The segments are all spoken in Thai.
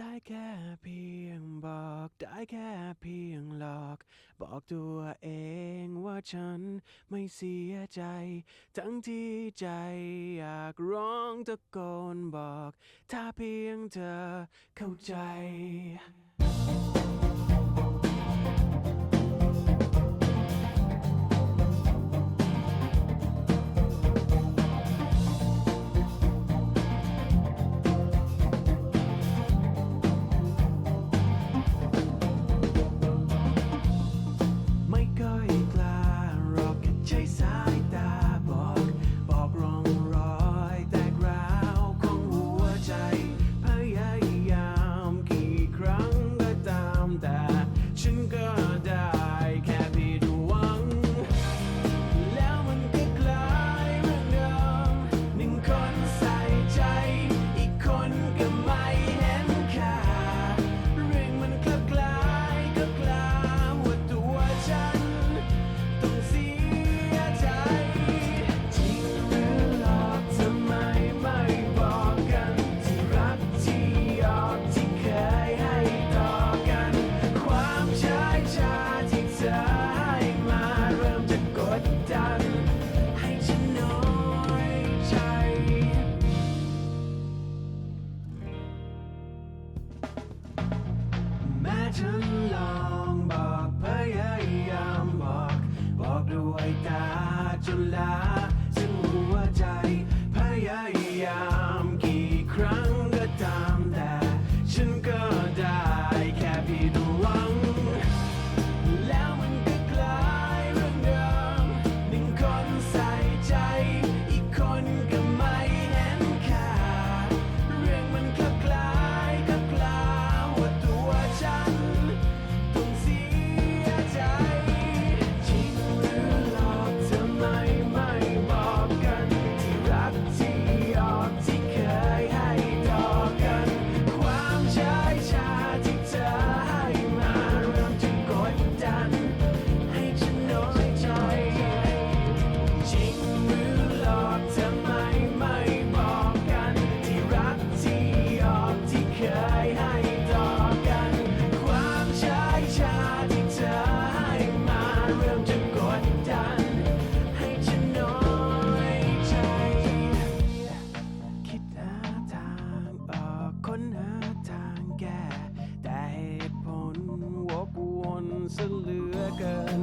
ได้แค่เพียงบอก ได้แค่เพียงหลอก บอกตัวเองว่าฉันไม่เสียใจ ทั้งที่ใจอยากร้องตะโกนบอก ถ้าเพียงเธอเข้าใจซเหลือเกิน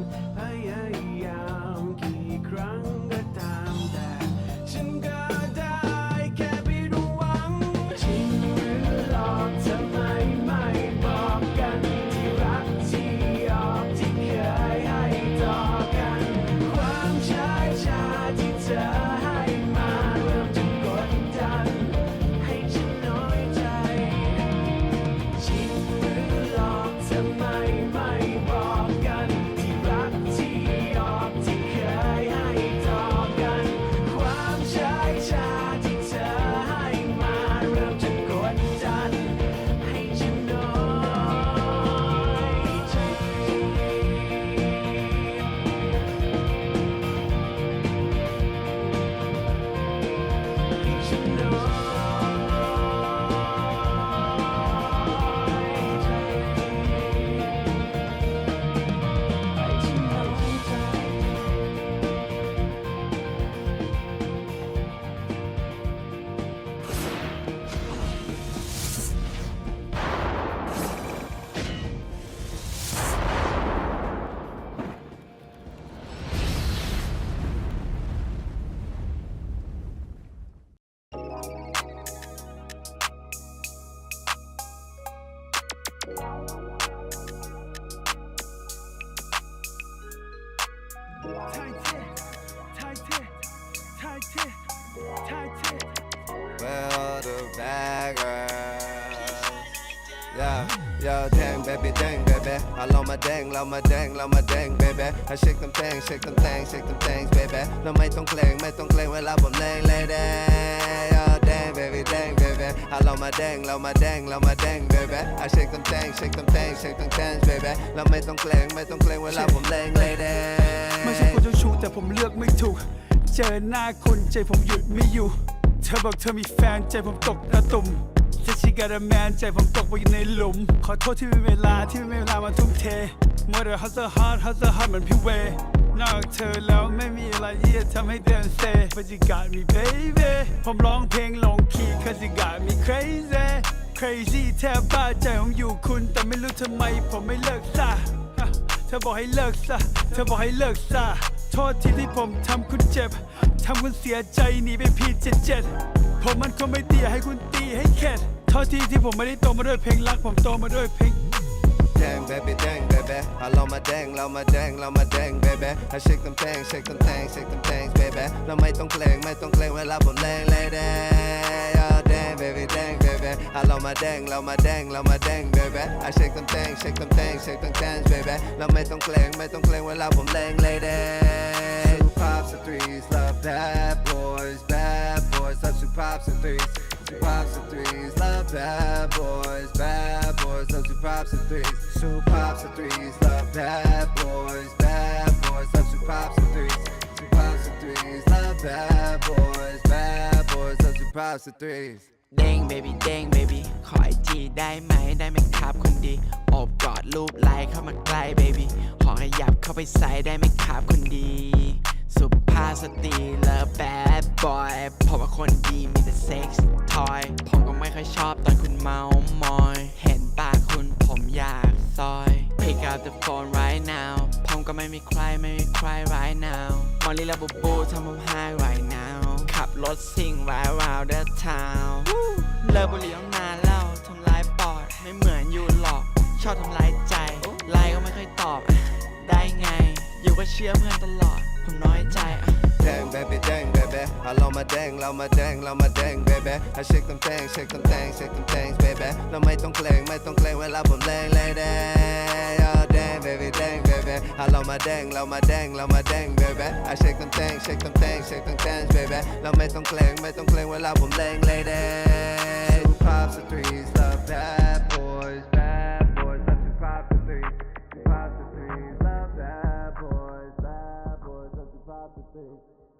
Yo, dang, baby, dang, baby. I love my dang, love my dang, love my dang, baby. I shake them things, shake them things, shake them things, baby. No, าไม่ต้องเกรงไม่ต้องเกรงเว l าผมแรงเลยแดง Yo, dang, baby, dang, baby. I love my dang, love my dang, love my dang, baby. I shake them things, shake them things, shake them things, baby. n ราไ don't องเกรงไม่ n ้องเกรงเ l ลาผมแรงเลยแดงไม่ใช่คนเจ้าชู้แต่ผมเลือกไม่ถูก เจอหน้าคนใจผมหยุดไม่อยู่เธอบอกเธอมีแฟนใจผมตกระตุ่มที่กระแมนใจผมตกไปอยู่ในหลุม ขอโทษที่ไม่เวลา ที่ไม่เวลามาทุ่มเทมัวแต่ฮัสเซอร์ฮาร์ดฮัสเซอร์ฮาร์ดเหมือนพี่เว นอกเธอแล้วไม่มีอะไรที่จะทำให้เดินเซบรรยากาศมี e baby ผมร้องเพลงลงคีย์ c ร u s e you got m ี crazy crazy แทบบ้าใจผมอยู่คุณ แต่ไม่รู้ทำไมผมไม่เลิกซะ เธอบอกให้เลิกซะ เธอบอกให้เลิกซะ โทษที่ที่ผมทำคุณเจ็บ ทำคุณเสียใจหนีไปพีเจ็ดเจ็ดผมมันคงไม่เตียให้คุณตีให้เข็ดโทษทีที่ผมไม่ได้โตมาด้วยเพลงรักผมโตมาด้วยเพลงแดง g baby, แดง g baby. เรามา my งเรามา v e งเรามา l o ง e m บ dang, baby. I shake them things, shake them things, shake them things, baby. เราไม่ต้องเกรงไม่ต้องเกรงเวลาผมแดงเลยแดง oh dang, baby, dang, baby. ามาแดงเ d a n า love my d าแดงเ v e my dang, baby. I shake them things, shake them things, shake them things, baby. เราไม่ต้องเกรงไม่ต้องเกรงเวลาผมแดงเลยแดง Pops and threes, love bad boys, bad boys, love two pops and threes. two pops and threes. Love bad boys, bad boys. Love two pops and threes. Two pops and threes. Love bad boys, bad boys. Love two pops and threes. Two pops and threes. Love bad boys, bad boys. Love two pops and threes. เด้งเบบี้เด้งเบบี้ขอไอจีได้ไหม ได้ไหมครับคนดี อบกอดรูปไลค์เข้ามาใกล้เบบี้ขอขยับเข้าไปใส่ได้ไหมครับคนดีาสตีเละแบดบอยผมว่าคนดีมีแต่เซ็กซ์ทอย ผมก็ไม่ค่อยชอบตอนคุณเมามอย เห็นปากคุณผมอยากซอย Pick up the phone right now ผมก็ไม่มีใครไม่มีใคร right now มอลลี่และบูบูทำผมหาย right now ขับรถสิ่งร้าย round the town เลิกบุหรี่ต้องนานแล้วทำลายปอด ไม่เหมือนอยู่หรอก ชอบทำลายใจ ไลน์ก็ไม่ค่อยตอบ ได้ไง อยู่ก็เชื่อเพื่อนตลอด ผมน้อยใจ dang, baby, dang, baby. I love my dang, love my dang, love my dang, baby. I shake them things, shake them things, shake them things, baby. No, don't don't I'm lady. oh dang, baby, dang, baby. I love my dang, love my dang, love my dang, baby. I shake them things, shake them things, shake them things, baby. No, Two don't threes, love don't bad boys. I'm pops lady. threes, two pops and threes, love bad boys, bad boys. That's two pops and threes.